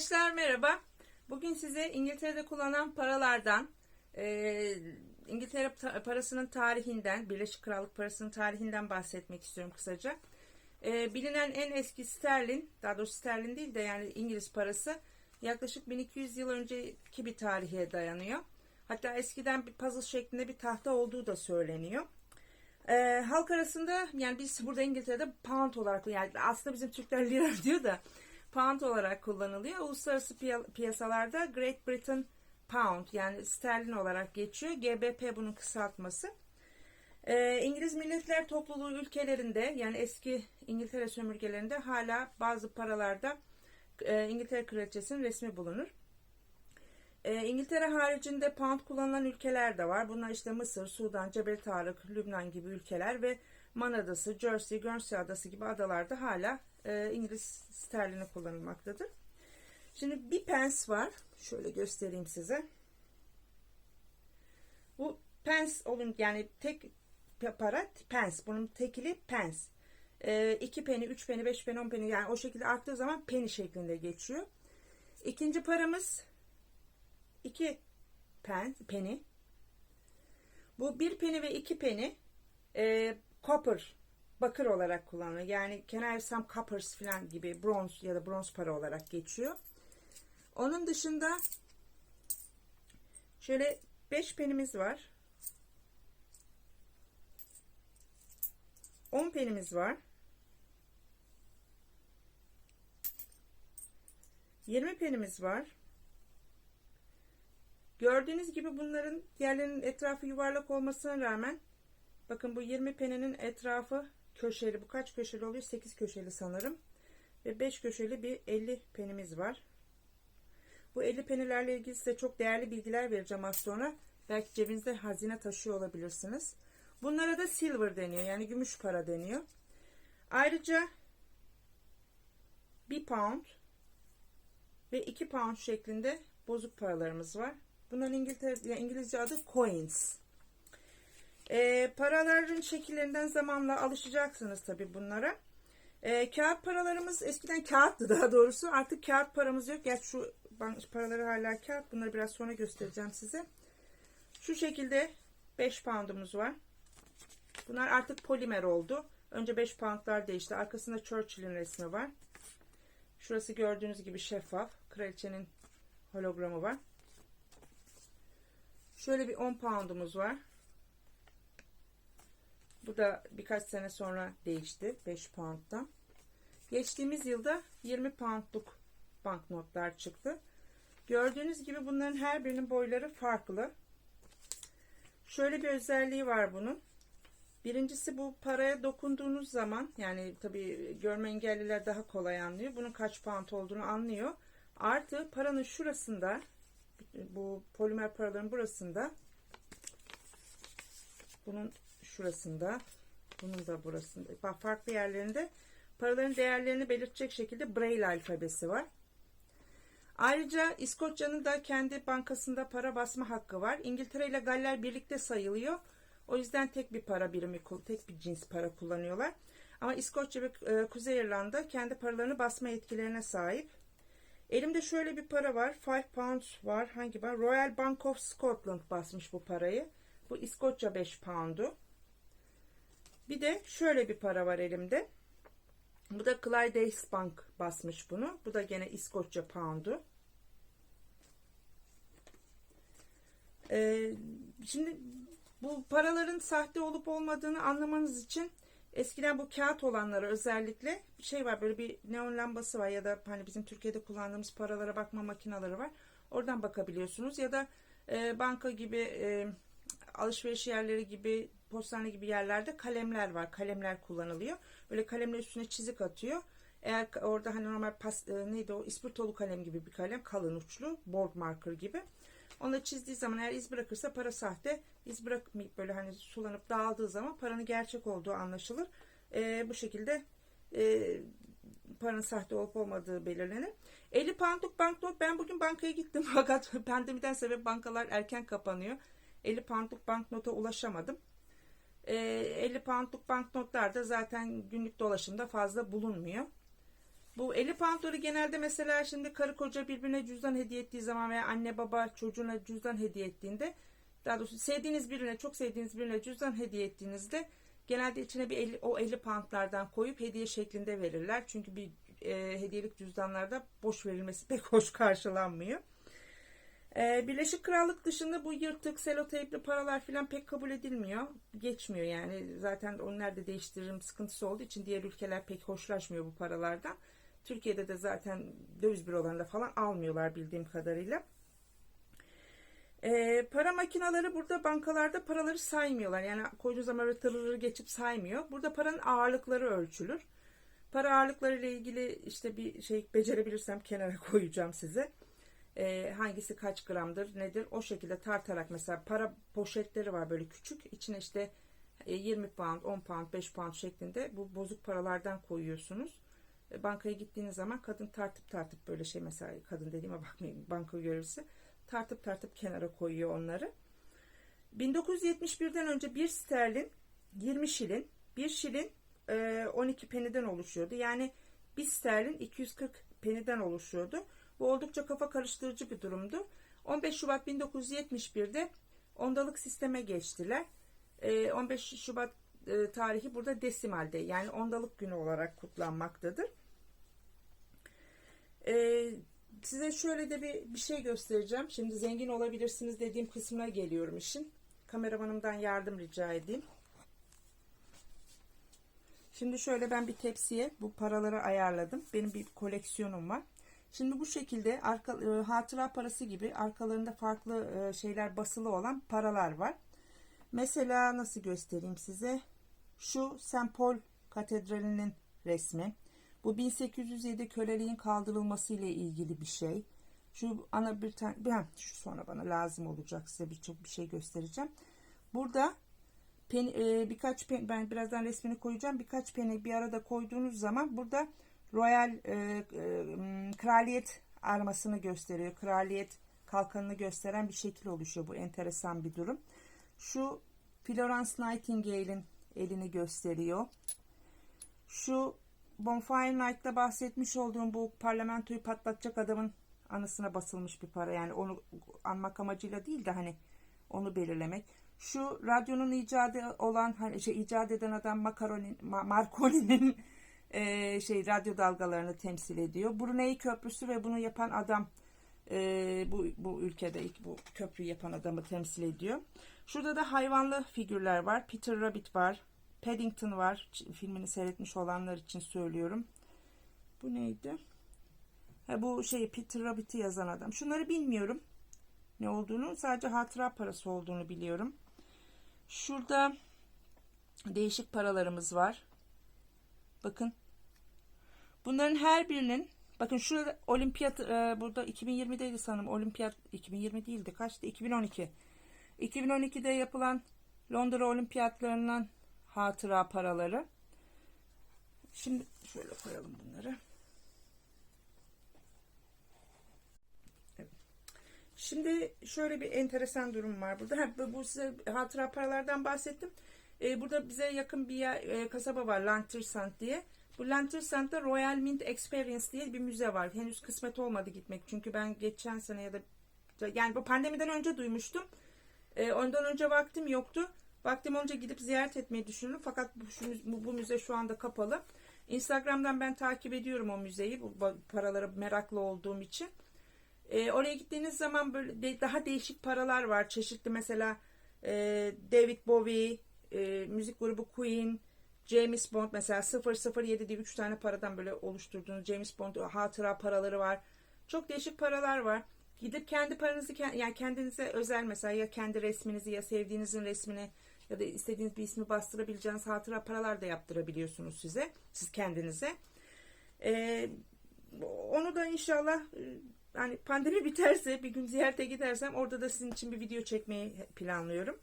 Arkadaşlar merhaba. Bugün size İngiltere'de kullanılan paralardan, e, İngiltere parasının tarihinden, Birleşik Krallık parasının tarihinden bahsetmek istiyorum kısaca. E, bilinen en eski sterlin, daha doğrusu sterlin değil de yani İngiliz parası yaklaşık 1200 yıl önceki bir tarihe dayanıyor. Hatta eskiden bir puzzle şeklinde bir tahta olduğu da söyleniyor. E, halk arasında yani biz burada İngiltere'de pound olarak yani aslında bizim Türkler lira diyor da pound olarak kullanılıyor. Uluslararası piya- piyasalarda Great Britain Pound yani sterlin olarak geçiyor. GBP bunun kısaltması. Ee, İngiliz Milletler Topluluğu ülkelerinde yani eski İngiltere sömürgelerinde hala bazı paralarda e, İngiltere Kraliçesi'nin resmi bulunur. Ee, İngiltere haricinde pound kullanılan ülkeler de var. Bunlar işte Mısır, Sudan, Cebel Tarık, Lübnan gibi ülkeler ve Man Adası, Jersey, Guernsey Adası gibi adalarda hala e, İngiliz sterlini kullanılmaktadır. Şimdi bir pence var. Şöyle göstereyim size. Bu pence olun yani tek para pence. Bunun tekili pence. E, 2 peni, 3 peni, 5 peni, 10 peni yani o şekilde arttığı zaman penny şeklinde geçiyor. İkinci paramız 2 pen, penny. Bu bir peni ve iki peni e, copper bakır olarak kullanılıyor. Yani some coppers falan gibi bronz ya da bronz para olarak geçiyor. Onun dışında şöyle 5 penimiz var. 10 penimiz var. 20 penimiz var. Gördüğünüz gibi bunların yerlerinin etrafı yuvarlak olmasına rağmen bakın bu 20 peninin etrafı köşeli. Bu kaç köşeli oluyor? 8 köşeli sanırım. Ve 5 köşeli bir 50 penimiz var. Bu 50 penilerle ilgili size çok değerli bilgiler vereceğim az sonra. Belki cebinizde hazine taşıyor olabilirsiniz. Bunlara da silver deniyor. Yani gümüş para deniyor. Ayrıca 1 pound ve 2 pound şeklinde bozuk paralarımız var. Bunların İngiltere, İngilizce adı coins. Ee, paraların şekillerinden zamanla alışacaksınız tabi bunlara. Ee, kağıt paralarımız eskiden kağıttı daha doğrusu. Artık kağıt paramız yok. Gerçi şu paraları hala kağıt. Bunları biraz sonra göstereceğim size. Şu şekilde 5 poundumuz var. Bunlar artık polimer oldu. Önce 5 poundlar değişti. Arkasında Churchill'in resmi var. Şurası gördüğünüz gibi şeffaf. Kraliçenin hologramı var. Şöyle bir 10 poundumuz var. Bu da birkaç sene sonra değişti. 5 pound'dan. Geçtiğimiz yılda 20 poundluk banknotlar çıktı. Gördüğünüz gibi bunların her birinin boyları farklı. Şöyle bir özelliği var bunun. Birincisi bu paraya dokunduğunuz zaman yani tabi görme engelliler daha kolay anlıyor. Bunun kaç pound olduğunu anlıyor. Artı paranın şurasında bu polimer paraların burasında bunun şurasında bunun da burasında farklı yerlerinde paraların değerlerini belirtecek şekilde Braille alfabesi var. Ayrıca İskoçya'nın da kendi bankasında para basma hakkı var. İngiltere ile Galler birlikte sayılıyor. O yüzden tek bir para birimi, tek bir cins para kullanıyorlar. Ama İskoçya ve e, Kuzey İrlanda kendi paralarını basma yetkilerine sahip. Elimde şöyle bir para var. 5 pounds var. Hangi var? Royal Bank of Scotland basmış bu parayı. Bu İskoçya 5 poundu. Bir de şöyle bir para var elimde. Bu da Clyde's Bank basmış bunu. Bu da gene İskoçya poundu. Ee, şimdi bu paraların sahte olup olmadığını anlamanız için eskiden bu kağıt olanları özellikle bir şey var böyle bir neon lambası var ya da hani bizim Türkiye'de kullandığımız paralara bakma makineleri var. Oradan bakabiliyorsunuz ya da e, banka gibi e, alışveriş yerleri gibi postane gibi yerlerde kalemler var. Kalemler kullanılıyor. Böyle kalemler üstüne çizik atıyor. Eğer orada hani normal pas, e, neydi o ispirtolu kalem gibi bir kalem kalın uçlu board marker gibi. Onu çizdiği zaman eğer iz bırakırsa para sahte. İz bırakmayıp böyle hani sulanıp dağıldığı zaman paranın gerçek olduğu anlaşılır. E, bu şekilde e, paranın sahte olup olmadığı belirlenir. 50 poundluk banknot ben bugün bankaya gittim fakat pandemiden sebep bankalar erken kapanıyor. 50 poundluk banknota ulaşamadım. E, 50 poundluk banknotlar da zaten günlük dolaşımda fazla bulunmuyor. Bu 50 poundları genelde mesela şimdi karı koca birbirine cüzdan hediye ettiği zaman veya anne baba çocuğuna cüzdan hediye ettiğinde daha doğrusu sevdiğiniz birine çok sevdiğiniz birine cüzdan hediye ettiğinizde genelde içine bir 50, o 50 poundlardan koyup hediye şeklinde verirler. Çünkü bir e, hediyelik cüzdanlarda boş verilmesi pek hoş karşılanmıyor. E, Birleşik Krallık dışında bu yırtık, seloteypli paralar falan pek kabul edilmiyor. Geçmiyor yani. Zaten onu nerede değiştiririm sıkıntısı olduğu için diğer ülkeler pek hoşlaşmıyor bu paralardan. Türkiye'de de zaten döviz bürolarında falan almıyorlar bildiğim kadarıyla. E, para makineleri burada bankalarda paraları saymıyorlar. Yani koyduğu zaman böyle tırırır geçip saymıyor. Burada paranın ağırlıkları ölçülür. Para ağırlıkları ile ilgili işte bir şey becerebilirsem kenara koyacağım size. E, hangisi kaç gramdır nedir o şekilde tartarak mesela para poşetleri var böyle küçük. İçine işte e, 20 pound, 10 pound, 5 pound şeklinde bu bozuk paralardan koyuyorsunuz. E, bankaya gittiğiniz zaman kadın tartıp tartıp böyle şey mesela kadın dediğime bakmayın banka görevlisi tartıp tartıp kenara koyuyor onları. 1971'den önce bir sterlin 20 şilin, bir şilin e, 12 peniden oluşuyordu. Yani bir sterlin 240 peniden oluşuyordu. Bu oldukça kafa karıştırıcı bir durumdu. 15 Şubat 1971'de ondalık sisteme geçtiler. E, 15 Şubat e, tarihi burada desimalde yani ondalık günü olarak kutlanmaktadır. E, size şöyle de bir, bir şey göstereceğim. Şimdi zengin olabilirsiniz dediğim kısmına geliyorum işin. Kameramanımdan yardım rica edeyim. Şimdi şöyle ben bir tepsiye bu paraları ayarladım. Benim bir koleksiyonum var. Şimdi bu şekilde arka, e, hatıra parası gibi arkalarında farklı e, şeyler basılı olan paralar var. Mesela nasıl göstereyim size? Şu St. Paul Katedrali'nin resmi. Bu 1807 köleliğin kaldırılması ile ilgili bir şey. Şu ana bir tane, şu sonra bana lazım olacak size birçok bir şey göstereceğim. Burada pen, e, birkaç pen, ben birazdan resmini koyacağım. Birkaç peni bir arada koyduğunuz zaman burada Royal e, e, kraliyet armasını gösteriyor. Kraliyet kalkanını gösteren bir şekil oluşuyor. Bu enteresan bir durum. Şu Florence Nightingale'in elini gösteriyor. Şu Bonfire Night'ta bahsetmiş olduğum bu parlamentoyu patlatacak adamın anısına basılmış bir para. Yani onu anmak amacıyla değil de hani onu belirlemek. Şu radyonun icadı olan hani şey icat eden adam Macaroni, Marconi'nin e, şey radyo dalgalarını temsil ediyor. Brunei Köprüsü ve bunu yapan adam e, bu, bu ülkede ilk bu köprüyü yapan adamı temsil ediyor. Şurada da hayvanlı figürler var. Peter Rabbit var. Paddington var. Filmini seyretmiş olanlar için söylüyorum. Bu neydi? Ha, bu şey Peter Rabbit'i yazan adam. Şunları bilmiyorum. Ne olduğunu sadece hatıra parası olduğunu biliyorum. Şurada değişik paralarımız var. Bakın. Bunların her birinin bakın şurada olimpiyat e, burada 2020'deydi sanırım. Olimpiyat 2020 değildi. Kaçtı? 2012. 2012'de yapılan Londra olimpiyatlarından hatıra paraları. Şimdi şöyle koyalım bunları. Şimdi şöyle bir enteresan durum var burada. bu size hatıra paralardan bahsettim. Ee, burada bize yakın bir yer, e, kasaba var Lantersand diye. Bu Lantersand'da Royal Mint Experience diye bir müze var. Henüz kısmet olmadı gitmek. Çünkü ben geçen sene ya da yani bu pandemiden önce duymuştum. Ee, ondan önce vaktim yoktu. Vaktim olunca gidip ziyaret etmeyi düşünüyorum. Fakat bu, bu, bu müze şu anda kapalı. Instagram'dan ben takip ediyorum o müzeyi. Bu paralara meraklı olduğum için. E, oraya gittiğiniz zaman böyle de, daha değişik paralar var. Çeşitli mesela e, David Bowie, e, müzik grubu Queen, James Bond mesela 007 diye 3 tane paradan böyle oluşturduğunuz James Bond hatıra paraları var. Çok değişik paralar var. Gidip kendi paranızı yani kendinize özel mesela ya kendi resminizi ya sevdiğinizin resmini ya da istediğiniz bir ismi bastırabileceğiniz hatıra paralar da yaptırabiliyorsunuz size. Siz kendinize. Ee, onu da inşallah yani pandemi biterse bir gün ziyarete gidersem orada da sizin için bir video çekmeyi planlıyorum.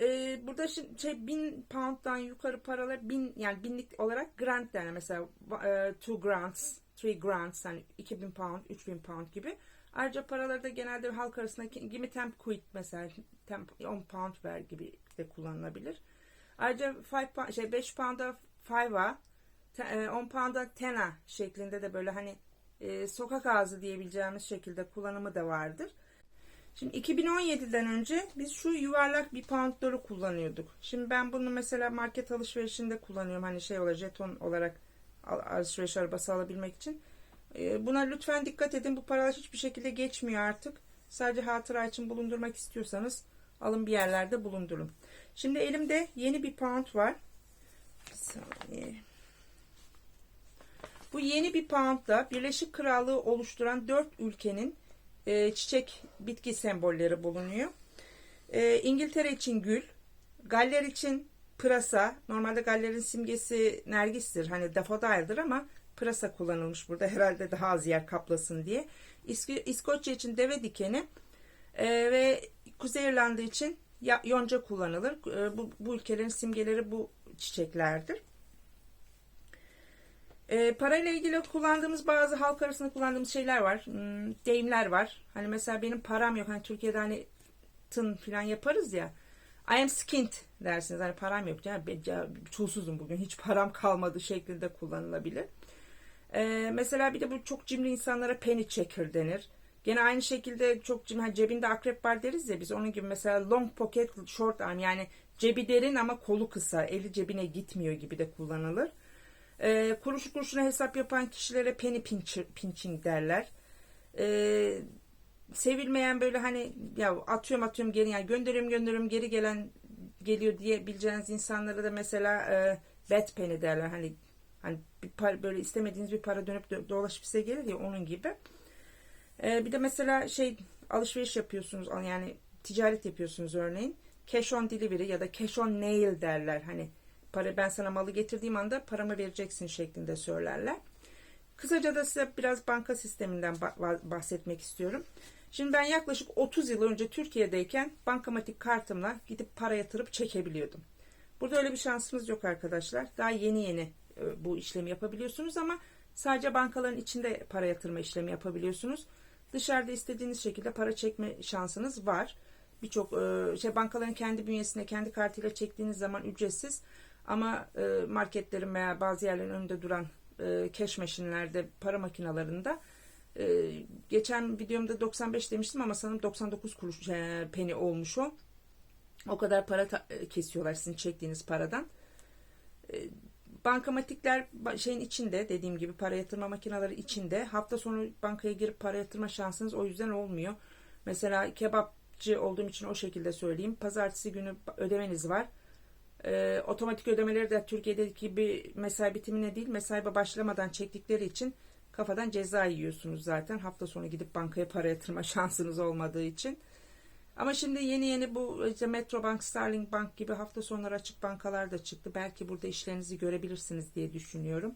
Ee, burada şimdi şey bin pound'dan yukarı paralar bin yani binlik olarak grant yani mesela e, two grants, three grants yani 2000 pound, 3000 pound gibi. Ayrıca paraları da genelde halk arasında gibi temp quit mesela temp 10 pound ver gibi de kullanılabilir. Ayrıca 5 pound, şey 5 pound'a 5'a te- e, 10 pound'a tena şeklinde de böyle hani e, sokak ağzı diyebileceğimiz şekilde kullanımı da vardır. Şimdi 2017'den önce biz şu yuvarlak bir poundları kullanıyorduk. Şimdi ben bunu mesela market alışverişinde kullanıyorum. Hani şey olarak jeton olarak al- alışveriş arabası alabilmek için. E, Buna lütfen dikkat edin. Bu paralar hiçbir şekilde geçmiyor artık. Sadece hatıra için bulundurmak istiyorsanız alın bir yerlerde bulundurun. Şimdi elimde yeni bir pound var. Bir saniye. Bu yeni bir poundda Birleşik Krallığı oluşturan dört ülkenin e, çiçek bitki sembolleri bulunuyor. E, İngiltere için gül, Galler için pırasa. Normalde Galler'in simgesi nergistir. Hani daffodil'dir ama pırasa kullanılmış burada herhalde daha az yer kaplasın diye. İsk- İskoçya için deve dikeni e, ve Kuzey İrlanda için yonca kullanılır. E, bu, bu ülkelerin simgeleri bu çiçeklerdir. E, parayla ilgili kullandığımız bazı halk arasında kullandığımız şeyler var. Hmm, deyimler var. Hani mesela benim param yok. Hani Türkiye'de hani tın falan yaparız ya. I am skint dersiniz. Hani param yok. Yani ben ya, çulsuzum bugün. Hiç param kalmadı şeklinde kullanılabilir. E, mesela bir de bu çok cimri insanlara penny checker denir. Gene aynı şekilde çok cimri, hani cebinde akrep var deriz ya biz onun gibi mesela long pocket short arm yani cebi derin ama kolu kısa eli cebine gitmiyor gibi de kullanılır. E, kuruşu kuruşuna hesap yapan kişilere penny pinch- pinching derler. E, sevilmeyen böyle hani ya atıyorum atıyorum geri yani gönderiyorum gönderiyorum geri gelen geliyor diye bileceğiniz insanlara da mesela e, bad penny derler. Hani hani bir para, böyle istemediğiniz bir para dönüp do- dolaşıp size gelir ya onun gibi. E, bir de mesela şey alışveriş yapıyorsunuz yani ticaret yapıyorsunuz örneğin. Cash on delivery ya da cash on nail derler. Hani para ben sana malı getirdiğim anda paramı vereceksin şeklinde söylerler. Kısaca da size biraz banka sisteminden ba- bahsetmek istiyorum. Şimdi ben yaklaşık 30 yıl önce Türkiye'deyken bankamatik kartımla gidip para yatırıp çekebiliyordum. Burada öyle bir şansımız yok arkadaşlar. Daha yeni yeni e, bu işlemi yapabiliyorsunuz ama sadece bankaların içinde para yatırma işlemi yapabiliyorsunuz. Dışarıda istediğiniz şekilde para çekme şansınız var. Birçok e, şey bankaların kendi bünyesinde kendi kartıyla çektiğiniz zaman ücretsiz ama e, marketlerin veya bazı yerlerin önünde duran e, cash machine'lerde para makinalarında e, geçen videomda 95 demiştim ama sanırım 99 kuruş e, penny olmuş o. O kadar para ta- e, kesiyorlar sizin çektiğiniz paradan. E, bankamatikler ba- şeyin içinde dediğim gibi para yatırma makineleri içinde. Hafta sonu bankaya girip para yatırma şansınız o yüzden olmuyor. Mesela kebapçı olduğum için o şekilde söyleyeyim. Pazartesi günü ödemeniz var. E, otomatik ödemeleri de Türkiye'deki gibi mesai bitimine değil mesai başlamadan çektikleri için kafadan ceza yiyorsunuz zaten. Hafta sonu gidip bankaya para yatırma şansınız olmadığı için. Ama şimdi yeni yeni bu işte Metrobank, Starling Bank gibi hafta sonları açık bankalar da çıktı. Belki burada işlerinizi görebilirsiniz diye düşünüyorum.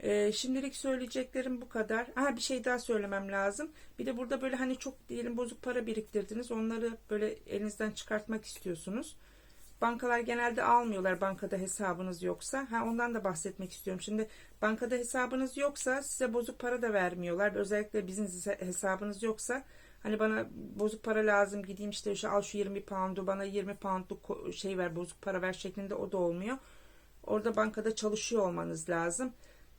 Ee, şimdilik söyleyeceklerim bu kadar. Ha bir şey daha söylemem lazım. Bir de burada böyle hani çok diyelim bozuk para biriktirdiniz. Onları böyle elinizden çıkartmak istiyorsunuz. Bankalar genelde almıyorlar bankada hesabınız yoksa. Ha ondan da bahsetmek istiyorum. Şimdi bankada hesabınız yoksa size bozuk para da vermiyorlar. Özellikle bizim hesabınız yoksa hani bana bozuk para lazım gideyim işte şu al şu 20 poundu bana 20 poundluk şey ver bozuk para ver şeklinde o da olmuyor. Orada bankada çalışıyor olmanız lazım.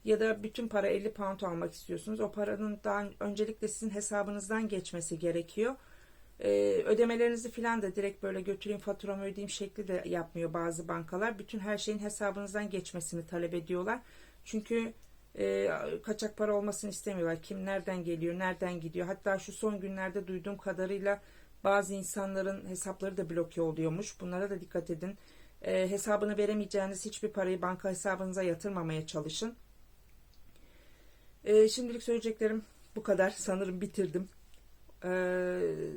Ya da bütün para 50 pound almak istiyorsunuz. O paranın daha öncelikle sizin hesabınızdan geçmesi gerekiyor. Ee, ödemelerinizi filan da direkt böyle götüreyim faturamı ödeyeyim şekli de yapmıyor bazı bankalar. Bütün her şeyin hesabınızdan geçmesini talep ediyorlar. Çünkü e, kaçak para olmasını istemiyorlar. Kim nereden geliyor, nereden gidiyor. Hatta şu son günlerde duyduğum kadarıyla bazı insanların hesapları da bloke oluyormuş. Bunlara da dikkat edin. E, hesabını veremeyeceğiniz hiçbir parayı banka hesabınıza yatırmamaya çalışın. E, şimdilik söyleyeceklerim bu kadar. Sanırım bitirdim. Eee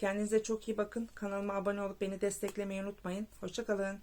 Kendinize çok iyi bakın. Kanalıma abone olup beni desteklemeyi unutmayın. Hoşçakalın.